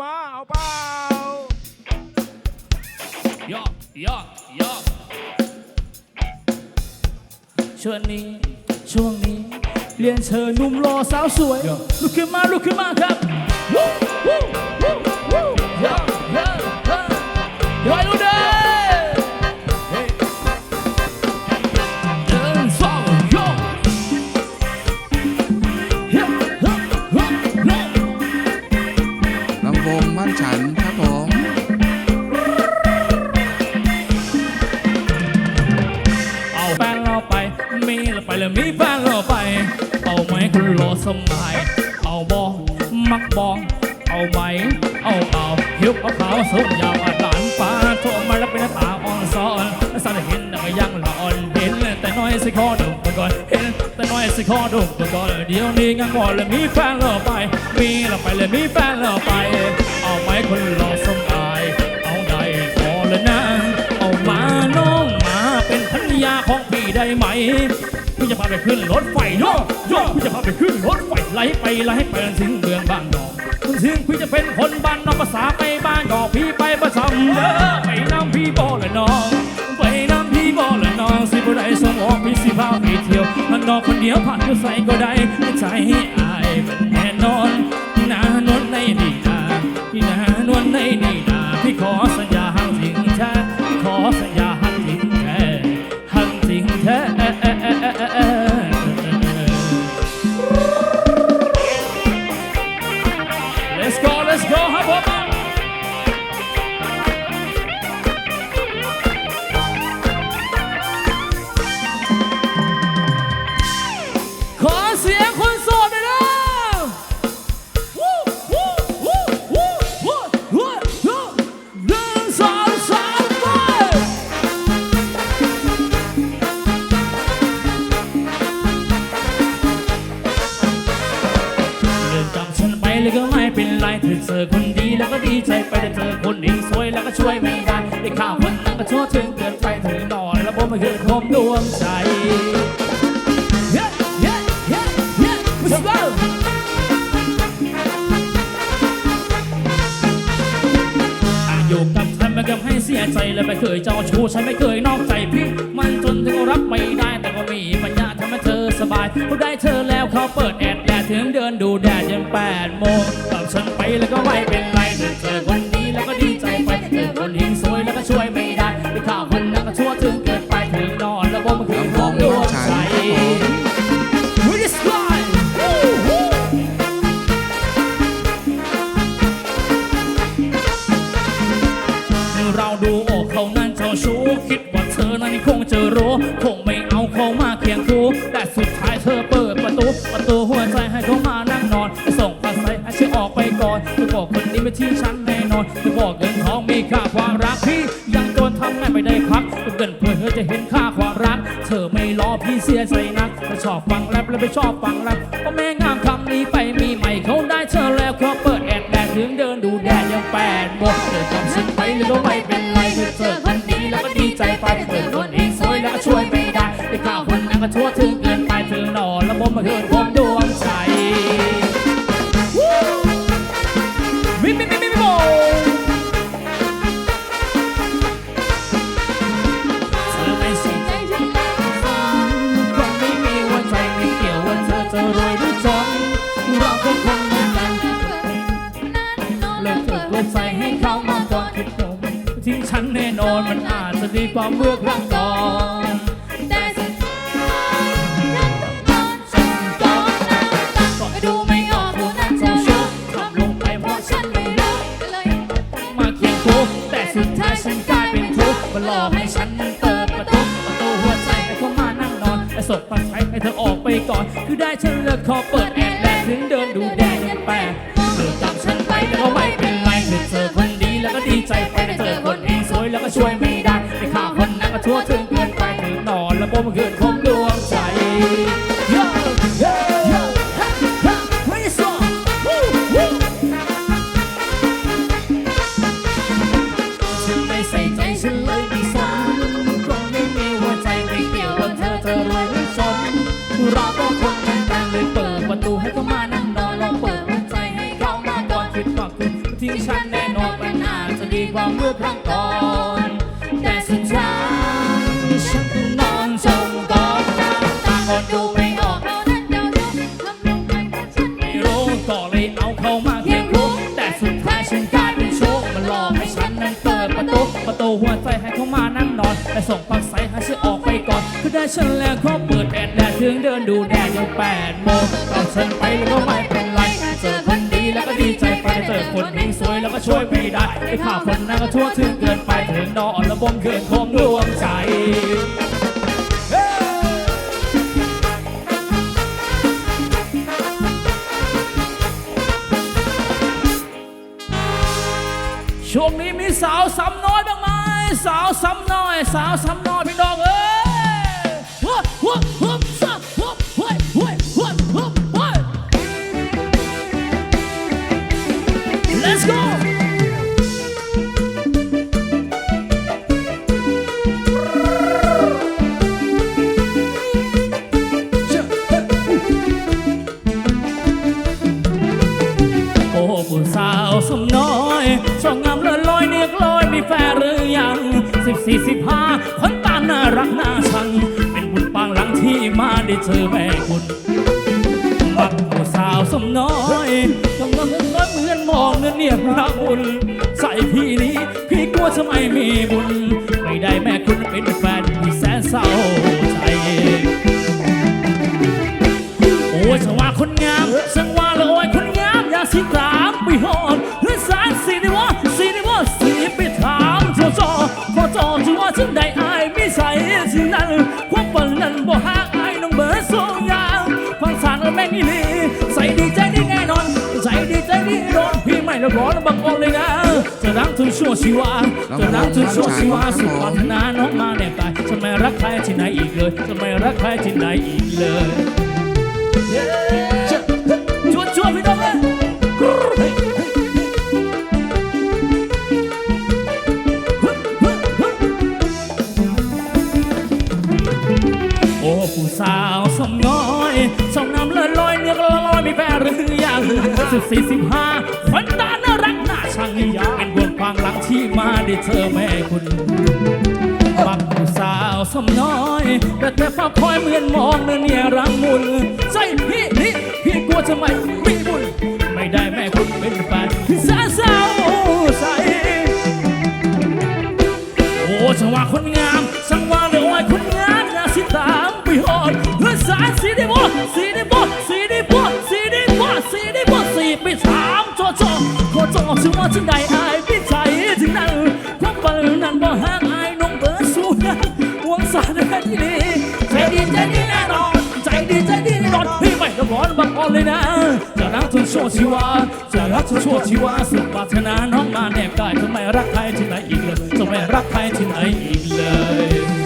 มาเอาเปล่าย่อย่อย่อช่วงนี้ช่วงนี้ เรียนเชิญหนุ่มรอสาวสวยลุกขึ้นมาลุกขึ้นมาครับวู้วู้วู้วู้ย่อย่อย่อย่อดูเด้ ฉันครับผมเอาแฟนเราไป มีเราไปเลยมีแฟนเราไป เอาไหมคุณรอสมัยเอาบองมักบอง เอาไหม เอาเปล่าหิวเอาขาวสุกยาวอัดหานฟ้าโทมาแล้วเป็นหน้าตาอ่อนซ้อนสันเห็น อยสิขอดูไปก่อนเห็นแต่น้อยสิขอดูไปก่อนเดี๋ยวนี้งันก่อนเลยมีแฟนเราไป มีเราไปเลยมีแฟนเราไป เอาไหมคุณรอสมัยเอาได้พอแล้วนะเอามาน้องมาเป็นภรรยาของพี่ได้ไหมพี่จะพาไปขึ้นรถไฟโยโย่พี่จะพาไปขึ้นรถไฟไล่ไปไล่ไปถึงเมืองบางนอกถึงพี่จะเป็นคนบ้านนอกภาษาไปบ้านนอกพี่ไปประจำเด้อไปน้ำพี่บอละน้อง พี่สิพาไปเที่ยวมันนอกคนเดียวผ่านก็ใส่ก็ได้ใจให้อายเป็นแน่นอนนานวลในนี่นาพี่นานวลในนี่นาพี่ขอสัญญาหังทิ้งแท้พี่ขอสัญญาหังทิ้งแท้หังทิ้งแท้ Let's go Let's go ครับ คนนั้นก็ชั่วถึงเกินไปเธอหน่อย แล้วผมไม่เคยคมดวงใจ Yeah, yeah, yeah, yeah, let's go อยู่กับฉันไม่เคยให้เสียใจและไม่เคยเจ้าชู้ฉันไม่เคยนอกใจพี่ มันจนถึงรับไม่ได้แต่ก็มีปัญญาทำให้เธอสบายพอได้เธอแล้วเขาเปิดแอดแดดถึงเดินดูแดดยันแปดโมง พี่เสียใจนักไม่ชอบฟังแรปแล้วไม่ชอบฟังแรปก็แม่งามคำนี้ไปมีใหม่เขาได้เธอแล้วเขาเปิดแอดแดดถึงเดินดูแดดยังแปดโมงเธอจำฉันไปหรือก็ไม่เป็นไรเธอเจอคนดีแล้วก็ดีใจไปเธอคนเองสวยแล้วก็ช่วยไม่ได้ไอ้ข่าวคนนั้นก็ทั่วถึงเกินไปเธอนอแล้วผมมาเกินผม มันอาจจะดีกว่าเมื่อครั้งก่อนแต่สุดท้ายฉันต้องนอนฉันต้องน้ำตาก็ดูไม่ออกว่านั้นเธอชอบทำลงไปเพราะฉันไม่รักรักก็เลยมาเคียงคู่แต่สุดท้ายฉันกลายเป็นทุกข์มาหลอกให้ฉันเปิดประตูประตูหัวใจให้เขามานั่งนอนไอ้ศพมาใช้ให้เธอออกไปก่อน คือได้ฉันเลิกขอเปิดแอร์แดดถึงเดินดูแดดยังแปดเธอจับฉันไปแล้วก็ไม่เป็นไรเธอเจอคนดีแล้วก็ดีใจไปแต่เจอคนเอง แล้วก็ช่วยไม่ได้ไอ้ข่าวคนนั้นก็ทั่วถึงเกินไปถึงนอนแล้วบ่มเกินคมดวง เอาเข้ามาเคียงคู่แต่สุดท้ายฉันกลายเป็นโชคมาหลอกให้ฉันนั้นเปิดประตูประตูหัวใจให้เขามานั่งนอนและส่งปักใสให้ฉันออกไปก่อนคือได้ฉันแล้วเขาเปิดแอดแดดถึงเดินดูแดดยังแปดโมงตอนฉันไปแล้วก็ไม่เป็นไรเจอคนดีแล้วก็ดีใจไปเจอคนนิ่งสวยแล้วก็ช่วยไม่ได้ไอ้ข่าวคนนั้นก็ทั่วถึงเกินไปถึงนอนระบมเกินคมดวงใจ ช่วงนี้มีสาวซ้ำน้อยบ้างไหมสาวซ้ำน้อย สาวซ้ำน้อยพี่ สองงามเลิศลอยเนียกลอยมีแฟนหรือยังสิบสี่สิบห้าคนตาน่ารักน่าชัง เป็นบุญปางหลังที่มาได้เจอแม่คุณมักผู้สาวสมน้อยสองงามเลิศลอยเหมือนมองเนื้อเนี่ยพระบุญใส่พี่นี้พี่กลัวจะไมมีบุญ ไม่ได้แม่คุณเป็นแฟนที่แสนเศร้าใจโอ้ยสังว่าคนงามสังว่าละโอจอจะว่าฉันได้อายไม่ใส่สิ่งนั้น ความฝันนั้นบ่หาอายน้องเบิร์ดโซยาวความสารแม่งอีหลีใส่ดีใจดีแน่นอน ใส่ดีใจดีโดนพี่ไม่ละร้อนบังออนเลยนะจะรักถึงชั่วชีวาจะรักถึงชั่วชีวาสุดปรารถนาน้องมาแนบกายจะไม่รักใครที่ไหนอีกเลยจะไม่รักใครที่ไหนอีกเลยช สาวสมน้อยสมน้ำเลิศลอยเนื้อก็ลอยมีแฟนหรือยังสิบสี่สิบห้าคนตาน่ารักน่าชังอยากเป็นบนความหลังที่มาได้เจอแม่คุณบักสาวสมน้อย แต่แต่ฟ้าคอยเหมือนมองเนื้อเนี่ยรังมุนใจพี่นี่พี่กลัวจะไม่มีบุญไม่ได้แม่คุณเป็นแฟนสาวสาวใสโอ้จังหวะคนงาม อจอชื่อว่าฉันได้อายพี่ใจถึงนั้นความฝันนั้นบ่ห่างอายน้องเบิร์ดสู้นะหวงสารแค่ที่นี่ใจดีใจดีแน่นอนใจดีใจดีแน่นอนพี่ไม่ต้องร้อนบังอ่อนเลยนะจะรักจนชั่วชีวาจะรักจนชั่วชีวาสุดปรารถนาน้องมาแนบกายจะไม่รักใครที่ไหนอีกเลยจะไม่รักใครที่ไหนอีกเลย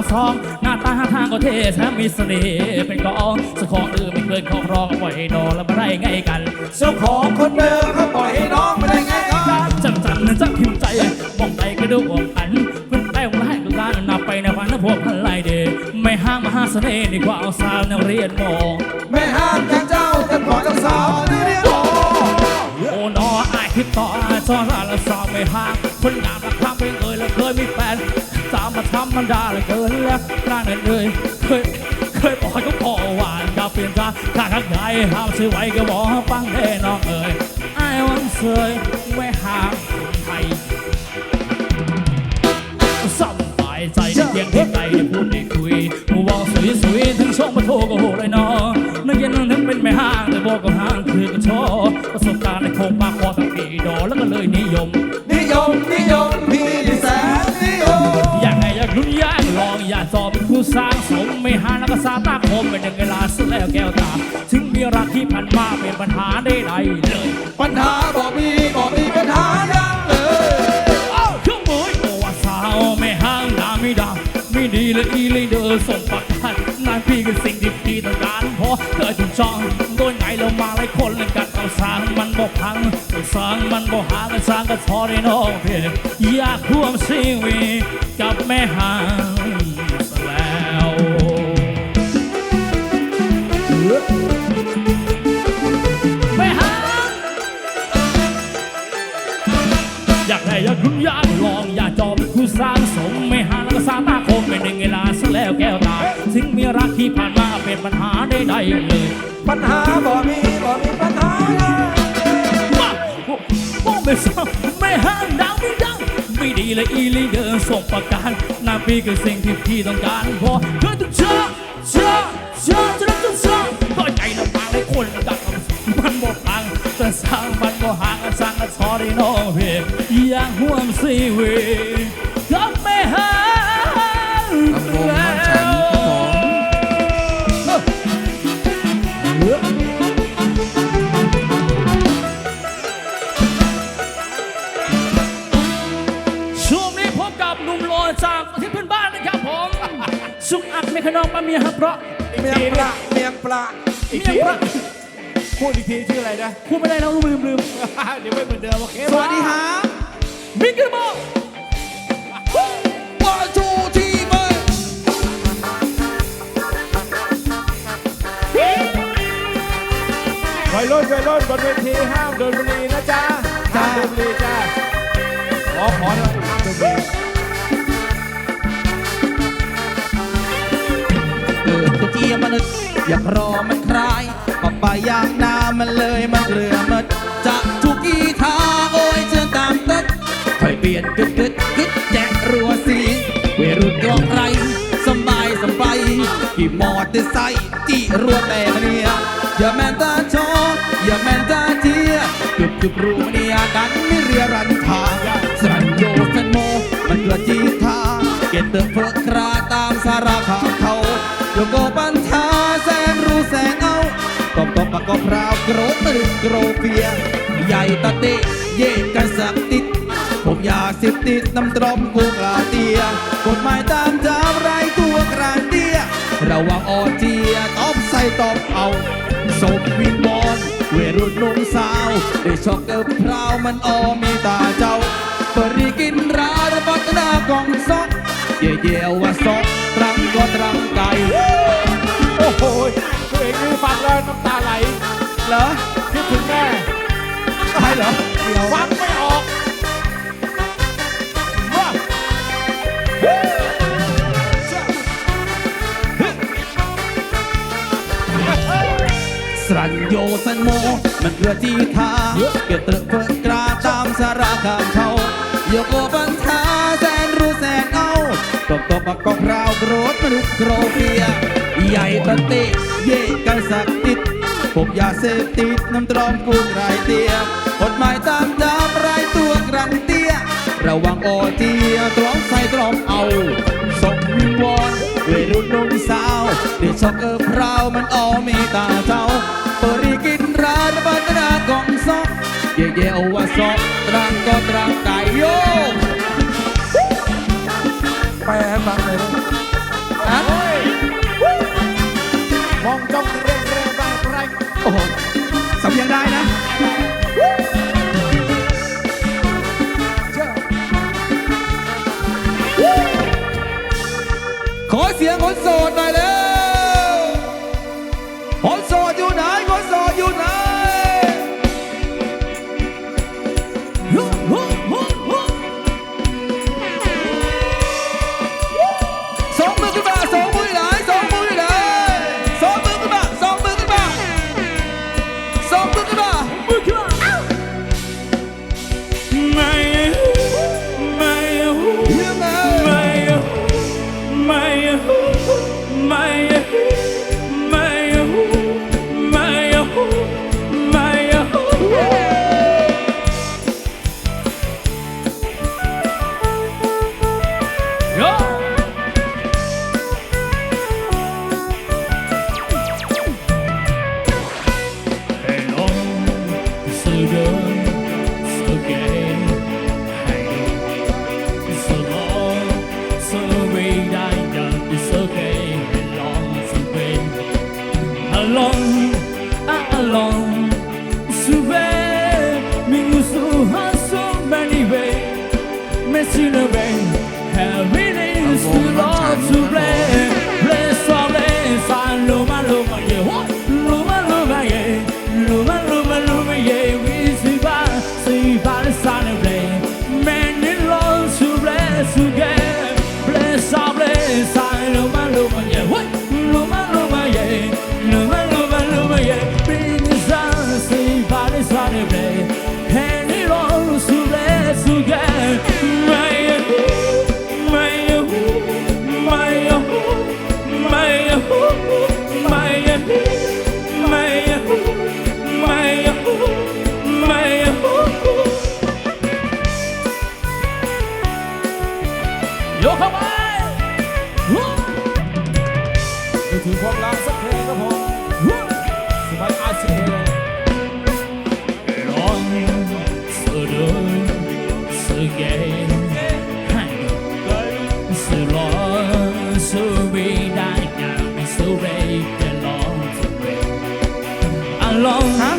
แล้วไม่เกินสาวซองหน้าตาทางก็เท่แถมมีเสน่ห์เป็นกองสของอื่นไม่เคยครองรองเอาไว้นอนแล้วมาได้ไงกันเจ้าของคนเดิมเขาปล่อยให้น้องไปได้ไงกันจังจังนั้นจังพิมพ์ใจมองไปก็ดูอวกอันเพื่อนไปของไล่ก็การนับไปในวันนั้นพวกพันไล่เดไม่ห้ามมหาเสน่ห์ดีกว่าเอาสาวนักเรียนมองไม่ห้ามอย่างเจ้าแต่ปล่อยเจ้าสาวนี่เนี่ยโอ้โอ้นออายคิดต่ออายซ้อนละสาวไม่ห่างคนงามละครั้งไม่เคยและเคยมีแฟน ตามมาธรรมดาเหลยเกินแล้วร่างนั้นเลยเคยเคยบอกให้เขาพอหวานจะเปลี่ยนใจข้าข้างใครห้ามซื้อไว้ก็บอกให้ฟังแน่น้องเอ๋ยไอ้วันเสยไม่ห่างคนไทยสบายใจในเพียงที่ไกลได้พูดได้คุยมูวองสวยสวยๆถึงช่องมาโทรก็โหเลยเนาะนักเย็นนึกเป็นไม่ห่างแต่บอกก็ห่างคือก็ชอบประสบการณ์ในโคงปากคอทั้งปีดอแล้วก็เลยนิยม ผู้สร้างสมไม่หานักษาตาคมเป็นหนึ่งเวลาสุดแล้วแก้วตา ถึงมีรักที่ผ่านมาเป็นปัญหาได้ใดเลย ปัญหาบ่มีบ่มีปัญหายังเลยเอ้าเครื่องมือโอ้ว่าสาวไม่ห่างดาไม่ดังไม่ดีเลยอีเลยเดอส่งประกันนานพี่คือสิ่งที่พี่ต้องการเพราะเธอถูกจองโดนไงเรามาหลายคนเลยกันเอาสร้างมันบอกพังเอาสร้างมันบอกหากันสร้างก็ทอได้น้องเพียอยากร่วมชีวิตกับแม่ห่าง สร้างสมไม่หาแล้วก็สร้างตาคมเป็นหนึ่งลาซะแล้วแก้วตาถึงมีรักที่ผ่านมาเป็นปัญหาได้ใดเลย ปัญหาบ่มีบ่มีปัญหายังมาโอ้ไม่ซ้ำไม่ห้างดังไม่ดังไม่ดีเลยอีลีเดอร์ส่งประกันนาปีคือสิ่งที่พี่ต้องการเพราะเธอต้องเชื่อเชื่อเชื่อจะต้องเชื่อก็ใจลำบากเลยคนดังมันบอกพังแต่สร้างมันก็ห่างสร้างกันซอได้น้องเพียงอย่ากห่วงชีวิ สุกอักในขนมปลาเมียครับเพราะเมียงปลาเมียงปลาเมียพระพูดอีกทีชื่ออะไรนะ พูดไม่ได้แล้วลืมลืมเดี๋ยวไม่เหมือนเดิมโอเคสวัสดีฮะมิกเกอร์บอลวันทูทีเบิร์วัยรุ่นวัยรุ่นบนเวทีห้ามโดนบุหรีนะจ๊ะห้ามโดนบุหรีจ้าขอขอหน่อยห้ามโดนบุหรี เจียมันนึกอย่ารอมันคลายปะปะยางนามันเลยมันเรือมันจะทุกกี่ทาโอ้ยเชิญตามตึกค่อยเปลี่ยนกึดกึดกึดแจกรัวสีเวรุดกรองไรสบายสบายกี่มอเตอร์ไซค์จี้รัวแต่มเนี่ยอย่าแมนตาชออย่าแมนตาเทียกึบกึบรูเนี่ยดันไม่เรียรันทาสันโยสันโมมันเกิดจีทาเกตเตอร์เพิกคราตามสาราขา กอบพราวโกรตึกโกรเปีย ใหญ่ตะเตะเย่กันสักติด ผมอยากสิบติดน้ำตรมกูกลาเตียกฎหมายตามจามไรตัวกรานเดียระวังออเจียตอบใส่ตอบเอาศพวิงบอลเวรุ่นนุ่งสาวได้ช็อกเกอร์พราวมันออมีตาเจ้าปริกินราระบัดหน้ากองซอกเย่เย่ว่าซอกตรังก็ตรังก ตัวเองนี่ฟังแล้วน้ำตาไหลเหรอคิดถึงแม่ใช่เหรอเดี๋ยวฟังไม่ออกว่าสรันโยสันโม มันเรือที่ทาเกิดเตอะเพิกกราตามสาราคามเขาโยโกบันทาแสนรู้แสนเอาตบตบปากกอกพราว โกรธมนุษย์โกรเปีย ใหญ่ตะเตะเย่กันสักติดผมยาเสพติดน้ำตรอมกุ้งไรเตียกฎหมายตามจามไรตัวกรันเตีย ระวังโอเตียตรอมใส่ตรอมเอาส่งวิงวอนเวรุ่นนุ่มสาวเดี๋ยวช็อกเออพราวมันออมีตาเจ้าปริกินราระบัดนากองซอกเย่เย่ว่าซอกตรังก็ตรังไก่โยแปลให้ฟังเลย ยกเข้าไปนึกถึงความรักสักเพลงครับผมสบายอาชีพเลยร้องสุดสุดเกยสุดร้อนสุดไม่ได้ยามสุดเรย์แต่ลองสุดเร่อันร้อนฮะ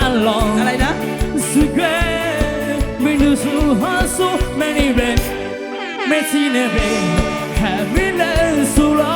อันลองอะไรนะสุดเกยไม่รู้สุดหาสุดไม่ได้เร Messine Bey, Hemilen Sula